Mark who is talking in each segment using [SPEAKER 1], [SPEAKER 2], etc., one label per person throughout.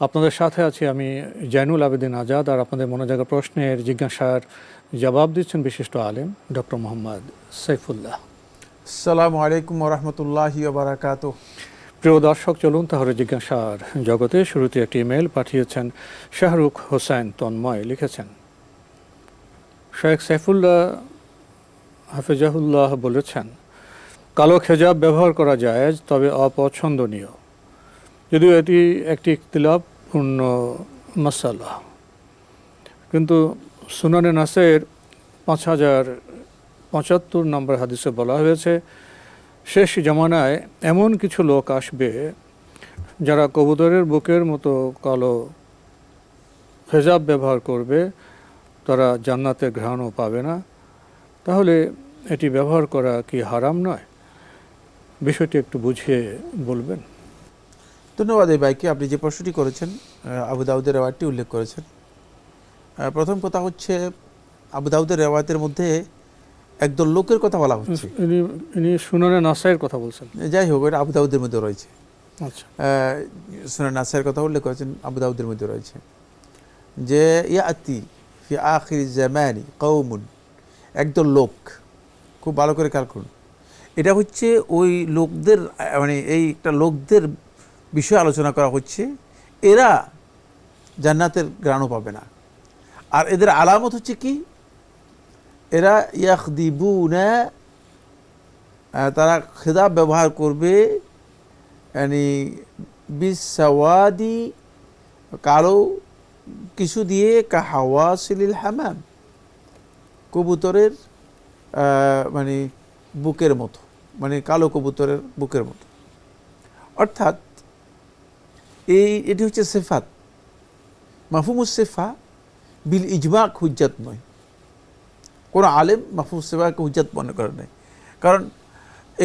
[SPEAKER 1] আপনাদের সাথে আছি আমি জাইনুল আবেদিন আজাদ আর আপনাদের মনে জায়গা প্রশ্নের জিজ্ঞাসার জবাব দিচ্ছেন বিশিষ্ট আলেম ডক্টর মোহাম্মদ সৈফুল্লাহ
[SPEAKER 2] আসসালামু আলাইকুম রহমতুল্লাহি বারাকাত।
[SPEAKER 1] প্রিয় দর্শক চলুন তাহলে জিজ্ঞাসার জগতে শুরুতে একটি ইমেল পাঠিয়েছেন শাহরুখ হোসেন তন্ময় লিখেছেন। শেখ সাইফুল্লাহ হাফিজাহুল্লাহ বলেছেন কালো খেজাব ব্যবহার করা যায় তবে অপছন্দনীয়। যদিও এটি একটি ইখতিলাফপূর্ণ মশালা কিন্তু সুনানে নাসের পাঁচ হাজার পঁচাত্তর নম্বর হাদিসে বলা হয়েছে, শেষ জামানায় এমন কিছু লোক আসবে যারা কবুতরের বুকের মতো কালো হেজাব ব্যবহার করবে, তারা জান্নাতের ঘ্রাণও পাবে না। তাহলে এটি ব্যবহার করা কি হারাম নয়? বিষয়টি একটু বুঝিয়ে বলবেন।
[SPEAKER 2] ধন্যবাদ এই ভাইকে। আপনি যে প্রশ্নটি করেছেন আহ, আবু দাউদের রেওয়ায়তটি উল্লেখ করেছেন। প্রথম কথা হচ্ছে আবু দাউদের রেওয়ায়তের মধ্যে একদল লোকের কথা বলা হচ্ছে।
[SPEAKER 1] ইনি সুনানে নাসাইয়ের কথা বলছেন।
[SPEAKER 2] যাই হোক এটা আবু দাউদের মধ্যে রয়েছে।
[SPEAKER 1] আচ্ছা।
[SPEAKER 2] সোনা নাসের কথা উল্লেখ করেছেন আবু দাউদের মধ্যে রয়েছে। যে ইয়া আতি ফি আখির জামানি কৌমুন একদল লোক খুব ভালো করে খেয়াল করুন। এটা হচ্ছে ওই লোকদের মানে এই একটা লোকদের বিষয়ে আলোচনা করা হচ্ছে এরা জান্নাতের গ্রাণও পাবে না। আর এদের আলামত হচ্ছে কি? এরা ইয়াখদিবুনা আহ, তারা খেদাব ব্যবহার করবে yani বিসাওয়াদি কালো কিছু দিয়ে কাহাওয়াসিলিল হামাম কবুতরের মানে বুকের মতো মানে কালো কবুতরের বুকের মতো। অর্থাৎ এই, এটি হচ্ছে সেফাত। মাহফুমুস সেফা বিল ইজমাক হুজ্জাত নয়। কোনো আলেম মাহফুজ সেফাকে হুজ্জাত মনে করে নাই। কারণ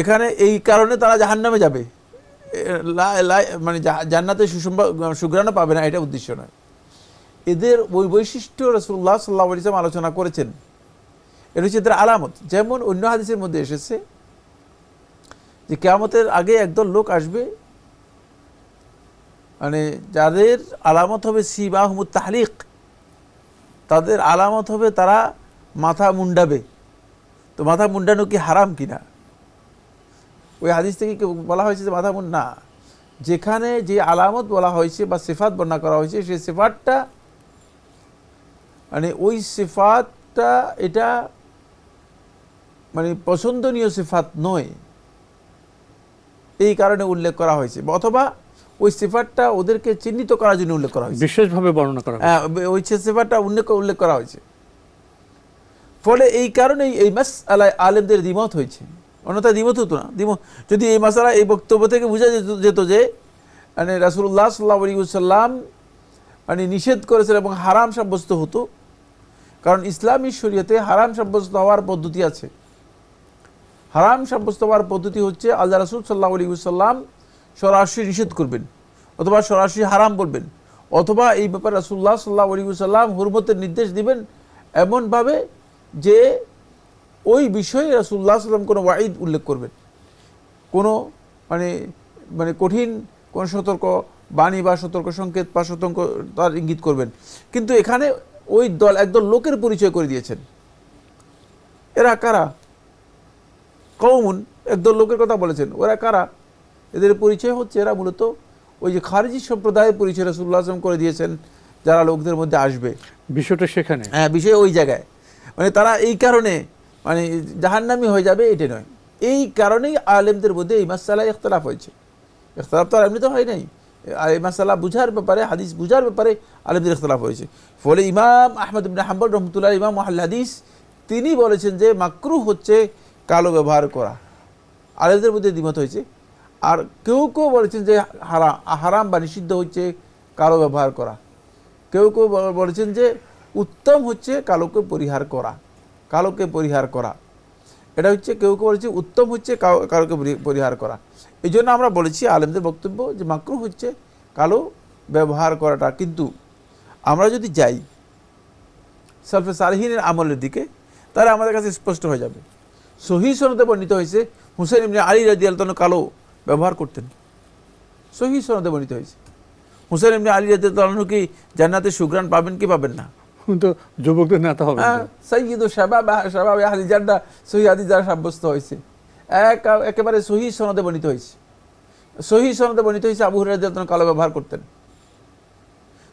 [SPEAKER 2] এখানে এই কারণে তারা জাহান্নামে যাবে। মানে জান্নাতে সুসম্ভব সুগ্রাণও পাবে না, এটা উদ্দেশ্য নয়। এদের ওই বৈশিষ্ট্য রসুল্লাহ সাল্লাহ ইসলাম আলোচনা করেছেন। এটা হচ্ছে এদের আলামত। যেমন অন্য হাদিসের মধ্যে এসেছে যে কেয়ামতের আগে একদল লোক আসবে মানে যাদের আলামত হবে সিবাহমুদ তাহলিক, তাদের আলামত হবে তারা মাথা মুন্ডাবে। তো মাথা মুন্ডানো কি হারাম কিনা? ওই হাদিস থেকে বলা হয়েছে যে মাথা মুন না। যেখানে যে আলামত বলা হয়েছে বা সেফাত বর্ণনা করা হয়েছে সেই সিফাতটা মানে ওই সিফাতটা এটা মানে পছন্দনীয় সেফাত নয়। এই কারণে উল্লেখ করা হয়েছে। অথবা ওই সিফাতটা ওদেরকে চিহ্নিত করার জন্য উল্লেখ করা হয়েছে।
[SPEAKER 1] বিশেষভাবে বর্ণনা করা
[SPEAKER 2] হ্যাঁ ওই সিফাতটা উল্লেখ উল্লেখ করা হয়েছে। ফলে এই কারণেই এই মাস আলায় আলেমদের দ্বিমত হয়েছে। অন্যথা দ্বিমত হতো না। দ্বিমত যদি এই মাসালা এই বক্তব্য থেকে বোঝা যেত যেত যে মানে রাসুল্লাহ সাল্লাহ আলিউসাল্লাম মানে নিষেধ করেছেন এবং হারাম সাব্যস্ত হতো। কারণ ইসলামী শরীয়তে হারাম সাব্যস্ত হওয়ার পদ্ধতি আছে। হারাম সাব্যস্ত হওয়ার পদ্ধতি হচ্ছে আল্লাহ রাসুল সাল্লাহ আলিউসাল্লাম সরাসরি নিষেধ করবেন, অথবা সরাসরি হারাম বলবেন অথবা এই ব্যাপারে রাসুল্লাহ সাল্লাহ আলিউসাল্লাম হুরমতের নির্দেশ দিবেন এমনভাবে যে ওই বিষয়ে রাসুল্লাহ সাল্লাম কোনো ওয়াইদ উল্লেখ করবেন। কোনো মানে মানে কঠিন, কোন সতর্ক বাণী বা সতর্ক সংকেত বা সতর্ক তার ইঙ্গিত করবেন। কিন্তু এখানে ওই দল একদল লোকের পরিচয় করে দিয়েছেন। এরা কারা? কৌমুন একদল লোকের কথা বলেছেন। ওরা কারা? এদের পরিচয় হচ্ছে এরা মূলত ওই যে খারিজি সম্প্রদায়ের পরিচয় রাসুল্লাহ আসলাম করে দিয়েছেন যারা লোকদের মধ্যে আসবে।
[SPEAKER 1] বিষয়টা সেখানে?
[SPEAKER 2] হ্যাঁ বিষয় ওই জায়গায়। মানে তারা এই কারণে মানে জাহান্নামি হয়ে যাবে এটা নয়। এই কারণেই আলেমদের মধ্যে এই মাসালা ইখতলাফ হয়েছে। ইখতলাফ তো আর এমনিতে হয় নাই। আর এই মাসালা বুঝার ব্যাপারে হাদিস বুঝার ব্যাপারে আলেমদের ইখতলাফ হয়েছে। ফলে ইমাম আহমদ ইবনে হাম্বল রহমতুল্লাহ ইমাম মহাল হাদিস তিনি বলেছেন যে মাকরু হচ্ছে কালো ব্যবহার করা। আলেমদের মধ্যে দ্বিমত হয়েছে। আর কেউ কেউ বলেছেন যে হারাম হারাম বা নিষিদ্ধ হচ্ছে কালো ব্যবহার করা। কেউ কেউ বলেছেন যে উত্তম হচ্ছে কালোকে পরিহার করা, কালোকে পরিহার করা। এটা হচ্ছে কেউ কেউ বলেছে উত্তম হচ্ছে কালোকে পরি- পরিহার করা। এই জন্য আমরা বলেছি, আলেমদের বক্তব্য যে মাকরু হচ্ছে কালো ব্যবহার করাটা। কিন্তু আমরা যদি যাই সালফে সালহিনের আমলের দিকে, তাহলে আমাদের কাছে স্পষ্ট হয়ে যাবে। সহি সনদে বর্ণিত হয়েছে হুসেন ইমনি আলী রাজি আলতন কালো ব্যবহার করতেন। সহি সনদে বর্ণিত হয়েছে। হুসেন ইমনি আলী রাজি কি জান্নাতে সুগ্রাণ পাবেন কি পাবেন না?
[SPEAKER 1] তো যুবকদের নেতা হবে
[SPEAKER 2] হ্যাঁ সৈয়দ শাবাব শাবাব আহলি জান্না সহি হাদিস দ্বারা সাব্যস্ত হয়েছে। এক একেবারে সহি সনদে বর্ণিত হয়েছে। সহি সনদে বর্ণিত হয়েছে আবু হুরায়রা কালো ব্যবহার করতেন।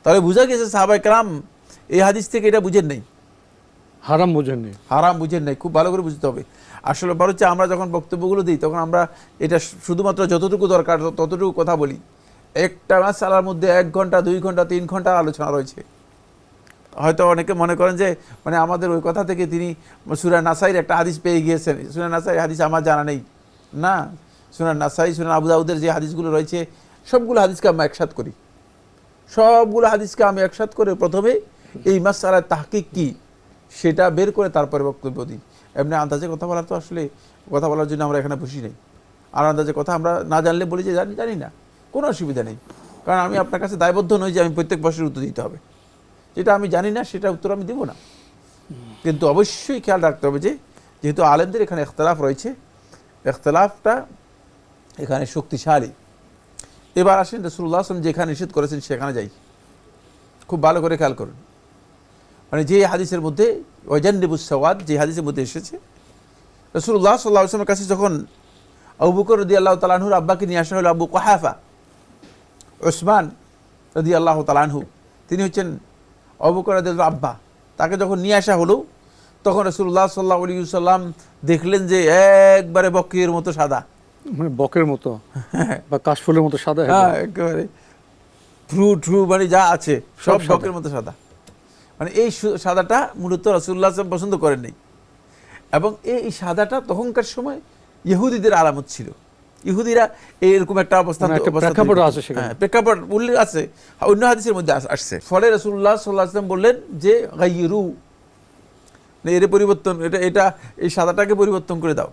[SPEAKER 2] তাহলে বোঝা গেছে সাহাবাই কালাম এই হাদিস থেকে এটা বুঝেন নেই।
[SPEAKER 1] হারাম বুঝেন নেই
[SPEAKER 2] হারাম বুঝেন নেই, খুব ভালো করে বুঝতে হবে। আসলে ব্যাপার হচ্ছে আমরা যখন বক্তব্যগুলো দিই, তখন আমরা এটা শুধুমাত্র যতটুকু দরকার, ততটুকু কথা বলি। একটা মাসালার মধ্যে এক ঘণ্টা, দুই ঘণ্টা, তিন ঘণ্টা আলোচনা রয়েছে। হয়তো অনেকে মনে করেন যে মানে আমাদের ওই কথা থেকে তিনি সুরা নাসাইর একটা হাদিস পেয়ে গিয়েছেন। সুরা নাসাইর হাদিস আমার জানা নেই। না, সুরা নাসাই, সুরা আবু দাউদের যে হাদিসগুলো রয়েছে, সবগুলো হাদিসকে আমরা একসাথ করি। সবগুলো হাদিসকে আমি একসাথ করে প্রথমে এই মাসালার তাহকিক কি? সেটা বের করে তারপরে বক্তব্য দিই। এমনি আন্দাজে কথা বলার তো আসলে, কথা বলার জন্য আমরা এখানে বসি নেই। আর আন্দাজে কথা আমরা না জানলে বলি যে জানি জানি না। কোনো অসুবিধা নেই। কারণ আমি আপনার কাছে দায়বদ্ধ নই যে আমি প্রত্যেক বছর উত্তর দিতে হবে। যেটা আমি জানি না, সেটা উত্তর আমি দেবো না। কিন্তু অবশ্যই খেয়াল রাখতে হবে যে, যেহেতু আলেমদের এখানে এখতলাফ রয়েছে, এখতলাফটা এখানে শক্তিশালী। এবার আসেন রসুল্লাহ আসলাম যেখানে নিষেধ করেছেন সেখানে যাই। খুব ভালো করে খেয়াল করুন। মানে যে হাদিসের মধ্যে ওয়াজান্নিবুস সওয়াদ যে হাদিসের মধ্যে এসেছে রসুল্লাহ সাল্লাহ আসলামের কাছে যখন আবু বকর রদি আল্লাহ তালাহুর আব্বাকে নিয়ে আসা হলো আবু কাহাফা ওসমান রদি আল্লাহ তালানহু তিনি হচ্ছেন আবু বকর রদি আব্বা। তাকে যখন নিয়ে আসা হলো তখন রসুল্লাহ সাল্লাহ আলী সাল্লাম দেখলেন যে একবারে বকের মতো সাদা।
[SPEAKER 1] মানে বকের মতো বা কাশফুলের মতো সাদা হয়ে।
[SPEAKER 2] একেবারে ফ্রু ট্রু মানে যা আছে সব
[SPEAKER 1] সব
[SPEAKER 2] বকের মতো সাদা। মানে এই সাদাটা মূলত রসুল্লাহ আসলাম পছন্দ করেননি এবং এই সাদাটা তখনকার সময় ইহুদিদের আলামত ছিল। ইহুদিরা এরকম একটা অবস্থান
[SPEAKER 1] মানে
[SPEAKER 2] অবস্থা
[SPEAKER 1] প্রেক্ষাপট আছে সেখানে।
[SPEAKER 2] হ্যাঁ, প্রেক্ষাপট উল্লেখ আছে অন্য হাদিসের মধ্যে আসছে। ফলে রসুল্লাহ সাল্লাহ আসলাম বললেন যে গাইরু মানে এর পরিবর্তন এটা এটা এই সাদাটাকে পরিবর্তন করে দাও।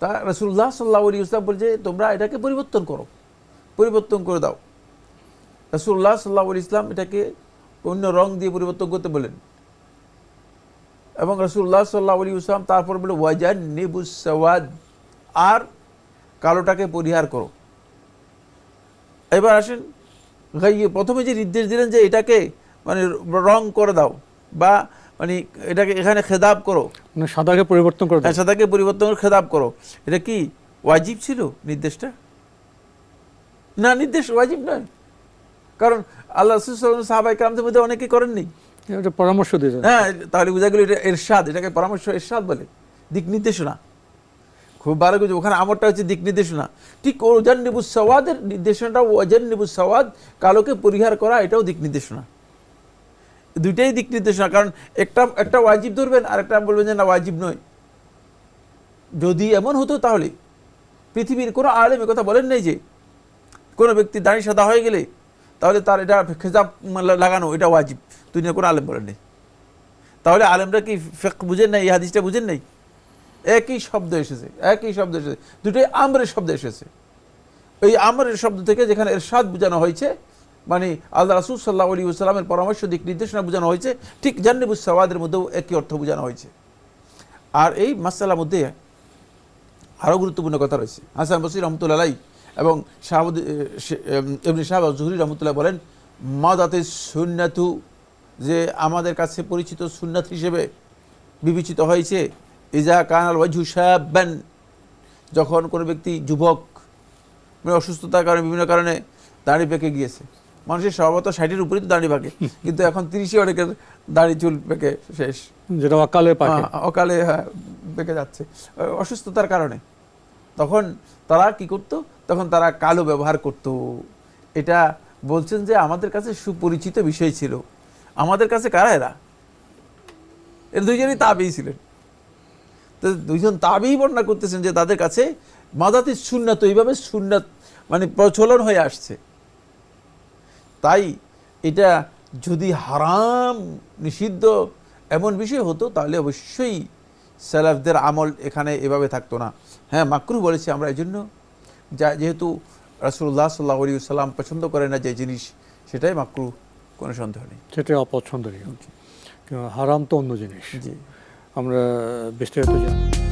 [SPEAKER 2] তা রসুল্লাহ সাল্লাহ আলী ইসলাম বলছে তোমরা এটাকে পরিবর্তন করো। পরিবর্তন করে দাও। রসুল্লাহ সাল্লাহ আলী ইসলাম এটাকে অন্য রং দিয়ে পরিবর্তন করতে বলেন। এবং রসুল্লাহ সাল্লাহ আলী ইসলাম তারপর বলে ওয়াজান নেবুসাওয়াদ আর কালোটাকে পরিহার করো। এবার আসেন প্রথমে যে নির্দেশ দিলেন যে এটাকে মানে রং করে দাও বা মানে এটাকে এখানে খেদাব করো।
[SPEAKER 1] মানে সাদাকে পরিবর্তন করো দেয়।
[SPEAKER 2] সাদাকে পরিবর্তন করে খেদাব করো। এটা কি ওয়াজিব ছিল নির্দেশটা? না নির্দেশ ওয়াজিব নয়। কারণ আল্লাহ রসুল সাহাবাই কালামদের মধ্যে অনেকে করেননি।
[SPEAKER 1] এটা পরামর্শ দিয়ে যায়।
[SPEAKER 2] হ্যাঁ তাহলে বোঝা গেল এটা এরশাদ এটাকে পরামর্শ এরশাদ বলে। দিক নির্দেশনা। খুব ভালো কিছু ওখানে আমরটা হচ্ছে দিক নির্দেশনা। ঠিক ওজান নিবু সওয়াদের নির্দেশনাটা ওজান নিবু সওয়াদ কালোকে পরিহার করা এটাও দিক নির্দেশনা। দুইটাই দিক নির্দেশনা কারণ একটা একটা ওয়াজিব ধরবেন আর একটা বলবেন যে না ওয়াজিব নয়। যদি এমন হতো তাহলে পৃথিবীর কোনো আলেম কথা বলেন নাই যে কোনো ব্যক্তি দাঁড়িয়ে সাদা হয়ে গেলে তাহলে তার এটা খেজাব লাগানো, এটা ওয়াজিব। দুনিয়া কোনো আলেম বলেন নেই। তাহলে আলেমরা কি ফেক বুঝেন নাই, এই হাদিসটা বুঝেন নাই? একই শব্দ এসেছে, একই শব্দ এসেছে, দুটোই আমরের শব্দ এসেছে। এই আমরের শব্দ থেকে যেখানে এরশাদ বোঝানো হয়েছে মানে আল্লাহ রাসুল সাল্লাহ আলী সাল্লামের পরামর্শ দিক নির্দেশনা বোঝানো হয়েছে, ঠিক জান্নিবুস সওয়াদের মধ্যেও একই অর্থ বোঝানো হয়েছে। আর এই মাসালার মধ্যে আরও গুরুত্বপূর্ণ কথা রয়েছে। হাসান বসির রহমতুল্লাহ এবং শাহাবুদ এমনি শাহাব জহুরি রহমতুল্লাহ বলেন মাদাতে সুন্নাতু যে আমাদের কাছে পরিচিত সুন্নাত হিসেবে বিবেচিত হয়েছে ইজা কানাল ওয়াজু সাহাবান যখন কোনো ব্যক্তি যুবক মানে অসুস্থতার কারণে বিভিন্ন কারণে দাঁড়িয়ে পেকে গিয়েছে। মানুষের স্বভাবত ষাটের উপরেই তো দাড়ি পাকে কিন্তু এখন তিরিশে অনেকের দাড়ি চুল পেকে শেষ।
[SPEAKER 1] যেটা অকালে
[SPEAKER 2] অকালে হ্যাঁ, পেকে যাচ্ছে। অসুস্থতার কারণে। তখন তারা কি করত? তখন তারা কালো ব্যবহার করত। এটা বলছেন যে আমাদের কাছে সুপরিচিত বিষয় ছিল। আমাদের কাছে কারা এরা? এর দুইজনই তাবেই ছিলেন। তো দুইজন তাবেই বর্ণনা করতেছেন যে তাদের কাছে মাদাতি সুন্নাত, এইভাবে সুন্নাত মানে প্রচলন হয়ে আসছে। তাই এটা যদি হারাম, নিষিদ্ধ এমন বিষয় হতো, তাহলে অবশ্যই সালাফদের আমল এখানে এভাবে থাকতো না। হ্যাঁ মাকরু বলেছি আমরা এই জন্য যা যেহেতু রাসুল্লাহ সাল্লাহ আলী সাল্লাম পছন্দ করে না যে জিনিস সেটাই মাকরু কোনো সন্দেহ নেই।
[SPEAKER 1] সেটাই অপছন্দনীয়। নেই হারাম তো অন্য জিনিস।
[SPEAKER 2] জি।
[SPEAKER 1] আমরা বিস্তারিত জানি